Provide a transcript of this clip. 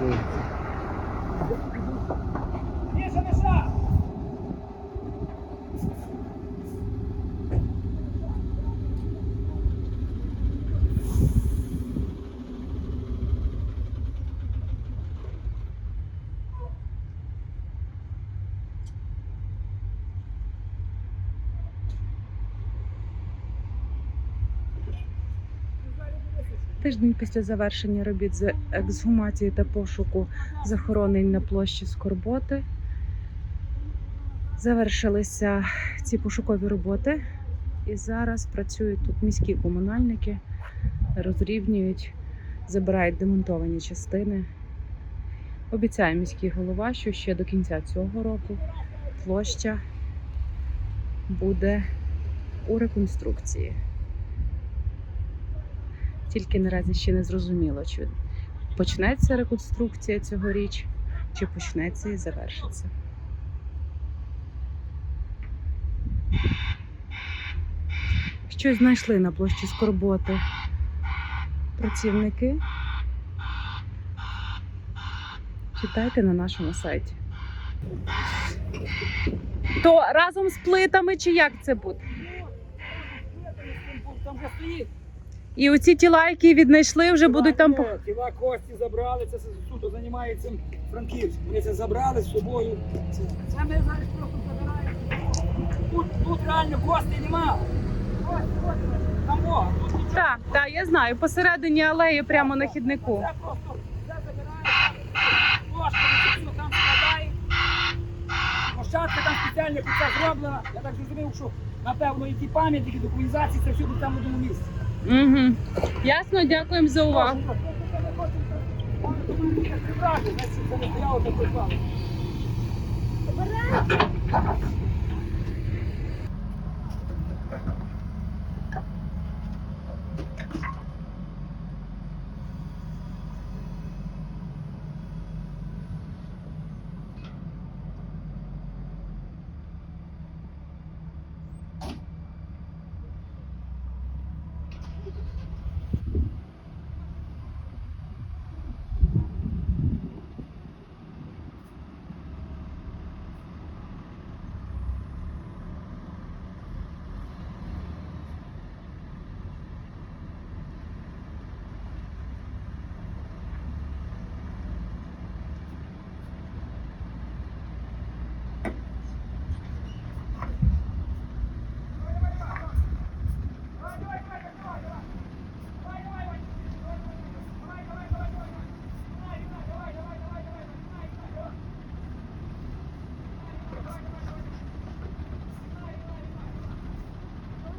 знайшли. не Міша! Тиждень після завершення робіт з ексгумації та пошуку захоронень на площі Скорботи завершилися ці пошукові роботи, і зараз працюють тут міські комунальники, розрівнюють, забирають демонтовані частини. Обіцяє міський голова, що ще до кінця цього року площа буде у реконструкції. Тільки наразі ще не зрозуміло, чи почнеться реконструкція цьогоріч, чи почнеться і завершиться. Щось знайшли на площі Скорботи працівники. Читайте на нашому сайті. То разом з плитами чи як це буде? Там вже стоїть. І оці тіла, які віднайшли, вже будуть там. по- Тіла, кості забрали, це суто займається Франківськ. Вони це забрали з собою. Це, це ми зараз просто забираємо. Тут, тут реально костей нема. Там тут нічого. Так, так, я знаю. Посередині алеї прямо на хіднику. Це просто все забираємо. Ложка, все там складає. Площадка там спеціально під це зроблена. Я так зрозумів, що напевно і ті пам'ятники, документації, це все тут там в одному місці. Угу. Ясно, дякуємо за увагу. Забирай!